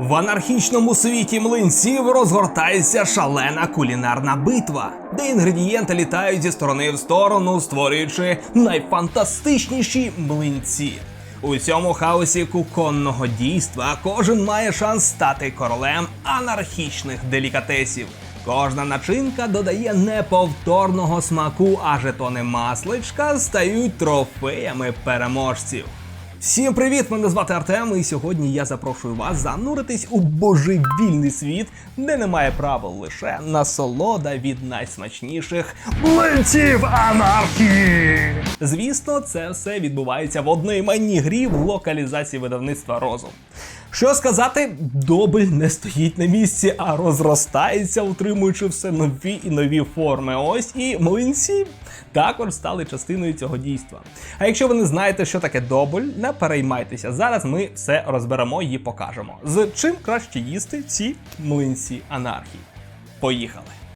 В анархічному світі млинців розгортається шалена кулінарна битва, де інгредієнти літають зі сторони в сторону, створюючи найфантастичніші млинці. У цьому хаосі куконного дійства кожен має шанс стати королем анархічних делікатесів. Кожна начинка додає неповторного смаку, а жетони масличка стають трофеями переможців. Всім привіт! Мене звати Артем, і сьогодні я запрошую вас зануритись у божевільний світ, де немає правил лише насолода від найсмачніших блинців анархії. Звісно, це все відбувається в одноіменній грі в локалізації видавництва Розум. Що сказати, добель не стоїть на місці, а розростається, утримуючи все нові і нові форми. Ось і млинці також стали частиною цього дійства. А якщо ви не знаєте, що таке добель, не переймайтеся. Зараз ми все розберемо і покажемо. З чим краще їсти ці млинці анархії. Поїхали!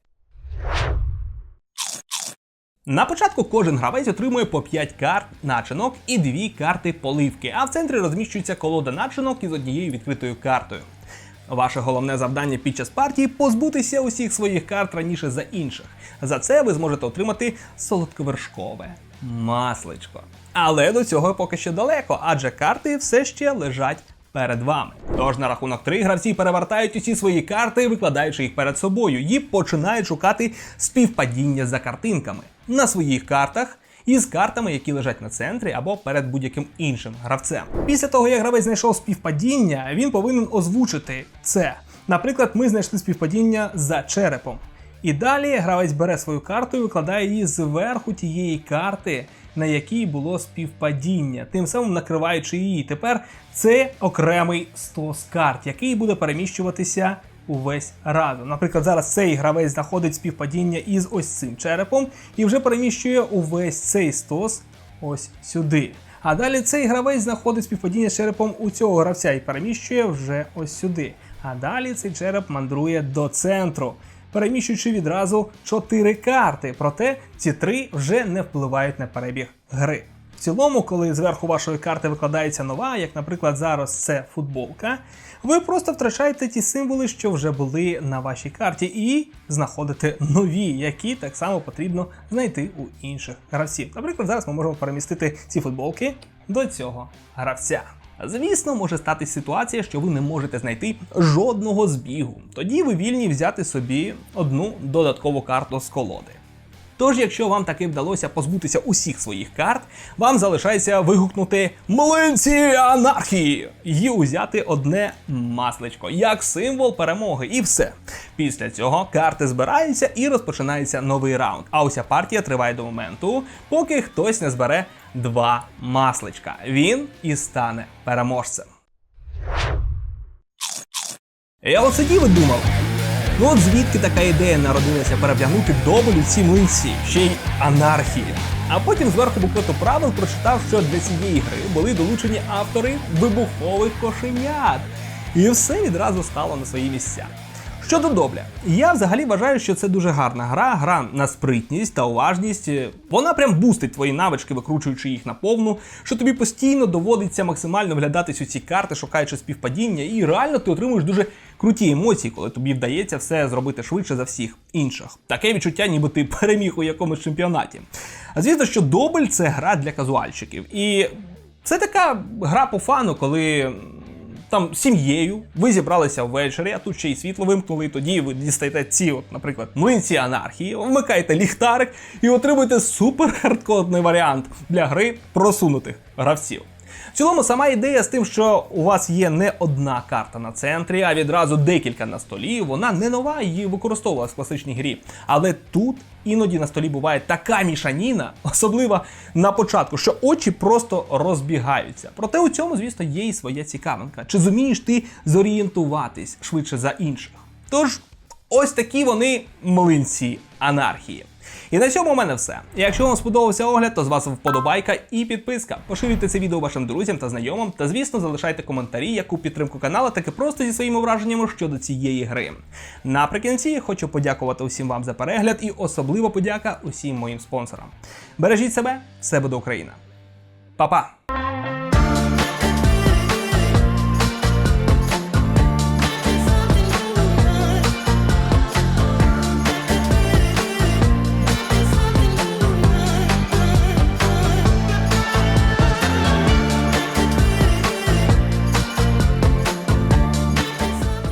На початку кожен гравець отримує по 5 карт начинок і 2 карти поливки, а в центрі розміщується колода начинок із однією відкритою картою. Ваше головне завдання під час партії позбутися усіх своїх карт раніше за інших. За це ви зможете отримати солодковершкове масличко. Але до цього поки що далеко, адже карти все ще лежать перед вами. Тож на рахунок три гравці перевертають усі свої карти, викладаючи їх перед собою, і починають шукати співпадіння за картинками на своїх картах. Із картами, які лежать на центрі або перед будь-яким іншим гравцем. Після того, як гравець знайшов співпадіння, він повинен озвучити це. Наприклад, ми знайшли співпадіння за черепом. І далі гравець бере свою карту і викладає її зверху тієї карти, на якій було співпадіння, тим самим накриваючи її. Тепер це окремий стос карт, який буде переміщуватися увесь разом. Наприклад, зараз цей гравець знаходить співпадіння із ось цим черепом і вже переміщує увесь цей стос ось сюди. А далі цей гравець знаходить співпадіння з черепом у цього гравця і переміщує вже ось сюди. А далі цей череп мандрує до центру, переміщуючи відразу 4 карти. Проте ці три вже не впливають на перебіг гри. В цілому, коли зверху вашої карти викладається нова, як, наприклад, зараз це футболка, ви просто втрачаєте ті символи, що вже були на вашій карті, і знаходите нові, які так само потрібно знайти у інших гравців. Наприклад, зараз ми можемо перемістити ці футболки до цього гравця. Звісно, може стати ситуація, що ви не можете знайти жодного збігу. Тоді ви вільні взяти собі одну додаткову карту з колоди. Тож, якщо вам таки вдалося позбутися усіх своїх карт, вам залишається вигукнути млинці анархії і узяти одне масличко як символ перемоги, і все. Після цього карти збираються і розпочинається новий раунд. А уся партія триває до моменту, поки хтось не збере два масличка. Він і стане переможцем. Я от сидів і думав. Ну от звідки така ідея народилася перевдягнути доболю ці млинці, ще й анархії. А потім зверху буклету правил прочитав, що для цієї гри були долучені автори вибухових кошенят. І все відразу стало на свої місця. Щодо добля, я взагалі вважаю, що це дуже гарна гра, гра на спритність та уважність. Вона прям бустить твої навички, викручуючи їх на повну, що тобі постійно доводиться максимально вглядатись у ці карти, шукаючи співпадіння, і реально ти отримуєш дуже круті емоції, коли тобі вдається все зробити швидше за всіх інших. Таке відчуття, ніби ти переміг у якомусь чемпіонаті. А звісно, що добль це гра для казуальщиків. І це така гра по фану, коли там сім'єю, ви зібралися ввечері, а тут ще й світло вимкнули, і тоді ви дістаєте ці, от, наприклад, млинці анархії, вмикаєте ліхтарик і отримуєте супер хардкодний варіант для гри просунутих гравців. В цілому, сама ідея з тим, що у вас є не одна карта на центрі, а відразу декілька на столі, вона не нова, її використовувалась в класичній грі. Але тут іноді на столі буває така мішаніна, особливо на початку, що очі просто розбігаються. Проте у цьому, звісно, є і своя цікавинка. Чи зумієш ти зорієнтуватись швидше за інших? Тож, ось такі вони млинці анархії. І на цьому у мене все. Якщо вам сподобався огляд, то з вас вподобайка і підписка. Поширюйте це відео вашим друзям та знайомим, та звісно залишайте коментарі, яку підтримку каналу, так і просто зі своїми враженнями щодо цієї гри. Наприкінці хочу подякувати усім вам за перегляд і особливо подяка усім моїм спонсорам. Бережіть себе, все буде Україна. Па-па!